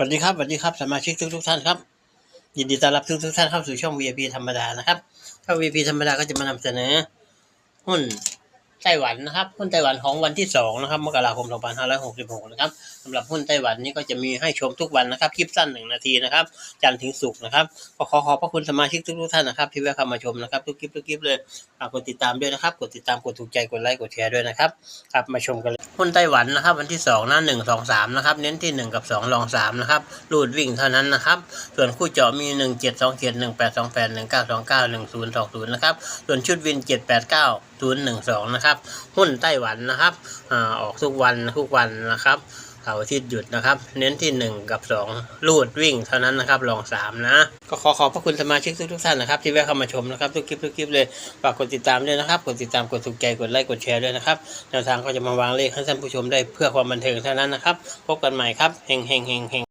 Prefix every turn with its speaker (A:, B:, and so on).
A: วัสดีครับสวัสดีครับสมาชิกทุกทุกท่านครับ ยินดีต้อนรับทุกทุกท่านเข้าสู่ช่อง VIP ธรรมดานะครับ ถ้า VIP ธรรมดาก็จะมานำเสนอ หุ้นไต้หวันนะครับ หุ้นไต้หวันของวันที่สองนะครับมกราคม 2566 นะครับสำหรับหุ้นไต้หวันนี้ก็จะมีให้ชมทุกวันนะครับคลิปสั้นหนึ่งนาทีนะครับจันทร์ถึงศุกร์นะครับก็ขอขอบพระคุณสมาชิกทุกๆท่านนะครับ ที่แวะเข้ามาชมนะครับทุกคลิปทุกคลิปเลยฝากกดติดตามด้วยนะครับ กดติดตามกดถูกใจกดไลค์กดแชร์ด้วยนะครับครับมาชมกันเลย หุ้นไต้หวันนะครับ วันที่สองหน้าหนึ่งสองสามนะครับ เน้นที่หนึ่งกับสองรองสามนะครับรูดวิ่งเท่านั้นนะครับ ส่วนคู่เจาะมีหนึ่งเจ็ดสองเจ็ดหนึ่งแปดสองแปดหนึ่งเก้าสองเก้าหนึ่งศูนย์สองศูนย์นะครับ ส่วนชุดวินเจ็ดแปดเก้าศูนย์หนึ่งสองนะครับ หุ้นไต้หวันนะครับอ่าออกทุกวันทุกวันนะครับ เสาร์อาทิตย์หยุดนะครับ เน้นที่หนึ่งกับสองลูดวิ่งเท่านั้นนะครับลองสามนะ ก็ขอขอบพระคุณสมาชิกทุกทุกท่านนะครับ ที่แวะเข้ามาชมนะครับ ทุกคลิปทุกคลิปเลยฝากกดติดตามด้วยนะครับ กดติดตามกดถูกใจกดไลค์กดแชร์ด้วยนะครับแนวทางก็จะมาวางเลขให้ท่านผู้ชมได้เพื่อความบันเทิงเท่านั้นนะครับ พบกันใหม่ครับเฮงเฮงเฮงเฮง